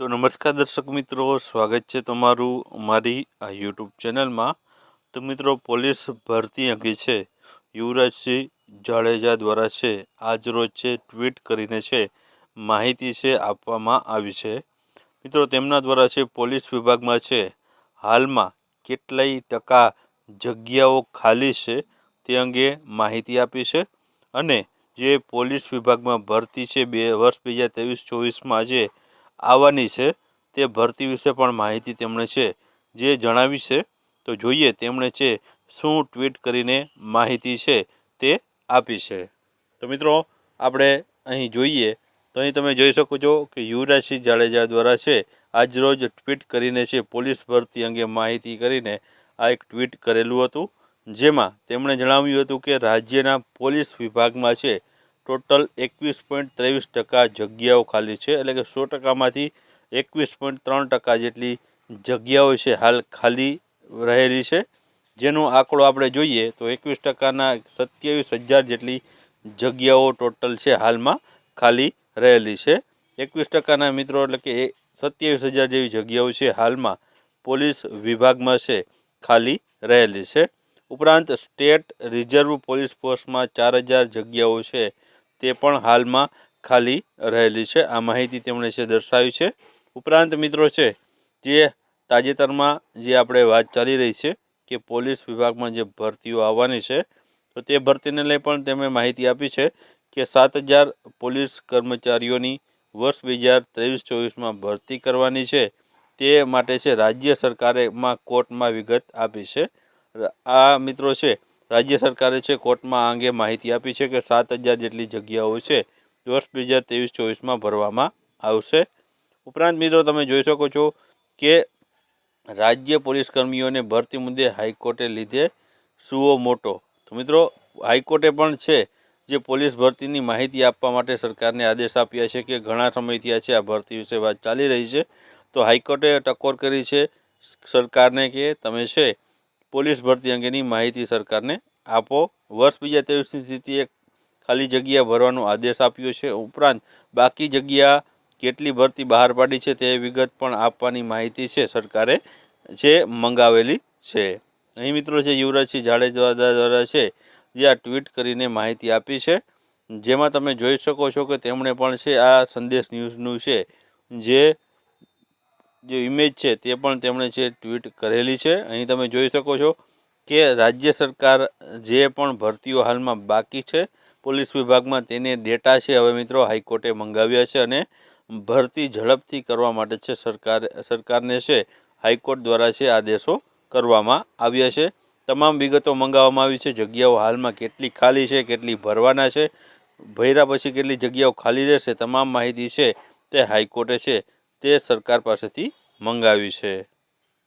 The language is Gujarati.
તો નમસ્કાર દર્શક મિત્રો, સ્વાગત છે તમારું અમારી આ યુટ્યુબ ચેનલમાં. તો મિત્રો, પોલીસ ભરતી અંગે છે, યુવરાજસિંહ જાડેજા દ્વારા છે આજરોજ છે, ટ્વીટ કરીને છે, માહિતી છે, આપવામાં આવી છે. મિત્રો, તેમના દ્વારા છે, પોલીસ વિભાગમાં છે, હાલમાં કેટલાય ટકા જગ્યાઓ ખાલી છે, તે અંગે માહિતી આપી છે. અને જે પોલીસ વિભાગમાં ભરતી છે, બે વર્ષ બે હજાર ત્રેવીસ ચોવીસમાં જે આવવાની છે, તે ભરતી વિશે પણ માહિતી તેમણે છે. જે જણાવી છે, તો જોઈએ તેમણે છે શું ટ્વીટ કરીને માહિતી છે તે આપી છે. તો મિત્રો, આપણે અહીં જોઈએ, તો અહીં તમે જોઈ શકો છો કે યુવરાજસિંહ જાડેજા દ્વારા છે, આજરોજ ટ્વીટ કરીને છે, પોલીસ ભરતી અંગે માહિતી કરીને આ એક ટ્વીટ કરેલું હતું. જેમાં તેમણે જણાવ્યું હતું કે રાજ્યના પોલીસ વિભાગમાં છે ટોટલ એકવીસ પોઈન્ટ ત્રેવીસ ટકા જગ્યાઓ ખાલી છે. એટલે કે સો ટકામાંથી એકવીસ પોઈન્ટ ત્રણ ટકા જેટલી જગ્યાઓ છે હાલ ખાલી રહેલી છે. જેનો આંકડો આપણે જોઈએ તો એકવીસ ટકાના સત્યાવીસ હજાર જેટલી જગ્યાઓ ટોટલ છે હાલમાં ખાલી રહેલી છે. એકવીસ ટકાના મિત્રો એટલે કે સત્યાવીસ હજાર જેવી જગ્યાઓ છે હાલમાં પોલીસ વિભાગમાં છે ખાલી રહેલી છે. ઉપરાંત સ્ટેટ રિઝર્વ પોલીસ ફોર્સમાં ચાર હજાર જગ્યાઓ છે તે પણ હાલમાં ખાલી રહેલી છે. આ માહિતી તેમણે છે દર્શાવી છે. ઉપરાંત મિત્રો છે, જે તાજેતરમાં જે આપણે વાત ચાલી રહી છે કે પોલીસ વિભાગમાં જે ભરતીઓ આવવાની છે, તો તે ભરતીને લઈ પણ તેમણે માહિતી આપી છે કે સાત હજાર પોલીસ કર્મચારીઓની વર્ષ બે હજાર ત્રેવીસ ચોવીસમાં ભરતી કરવાની છે. તે માટે છે, રાજ્ય સરકારેમાં કોર્ટમાં વિગત આપી છે. આ મિત્રો છે રાજ્ય સરકારે છે કોર્ટમાં આ અંગે માહિતી આપી છે કે સાત હજાર જેટલી જગ્યાઓ છે, વર્ષ બે હજાર ત્રેવીસ ચોવીસમાં ભરવામાં આવશે. ઉપરાંત મિત્રો, તમે જોઈ શકો છો કે રાજ્ય પોલીસ કર્મીઓને ભરતી મુદ્દે હાઈકોર્ટે લીધે સુઓ મોટો. તો મિત્રો, હાઈકોર્ટે પણ છે જે પોલીસ ભરતીની માહિતી આપવા માટે સરકારને આદેશ આપ્યા છે કે ઘણા સમયથી આ છે, આ ભરતી વિશે વાત ચાલી રહી છે. તો હાઈકોર્ટે ટકોર કરી છે સરકારને કે તમે છે પોલીસ ભરતી અંગેની માહિતી સરકારને આપો. વર્ષ બીજા ત્રેવીસની સ્થિતિએ ખાલી જગ્યા ભરવાનો આદેશ આપ્યો છે. ઉપરાંત બાકી જગ્યા કેટલી ભરતી બહાર પાડી છે તે વિગત પણ આપવાની માહિતી છે સરકારે જે મંગાવેલી છે. અહીં મિત્રો છે યુવરાજસિંહ જાડેજા દ્વારા છે જે આ ટ્વીટ કરીને માહિતી આપી છે, જેમાં તમે જોઈ શકો છો કે તેમણે પણ છે આ સંદેશ ન્યૂઝનું છે, જે જે ઇમેજ છે તે પણ તેમણે છે ટ્વીટ કરેલી છે. અહીં તમે જોઈ શકો છો કે રાજ્ય સરકાર જે પણ ભરતીઓ હાલમાં બાકી છે, પોલીસ વિભાગમાં તેને ડેટા છે હવે મિત્રો હાઈકોર્ટે મંગાવ્યા છે અને ભરતી ઝડપથી કરવા માટે છે સરકાર, સરકારને છે હાઈકોર્ટ દ્વારા છે આદેશો કરવામાં આવ્યા છે. તમામ વિગતો મંગાવવામાં આવી છે, જગ્યાઓ હાલમાં કેટલી ખાલી છે, કેટલી ભરવાના છે, ભર્યા પછી કેટલી જગ્યાઓ ખાલી રહેશે, તમામ માહિતી છે તે હાઈકોર્ટે છે તે સરકાર પાસેથી મંગાવી છે.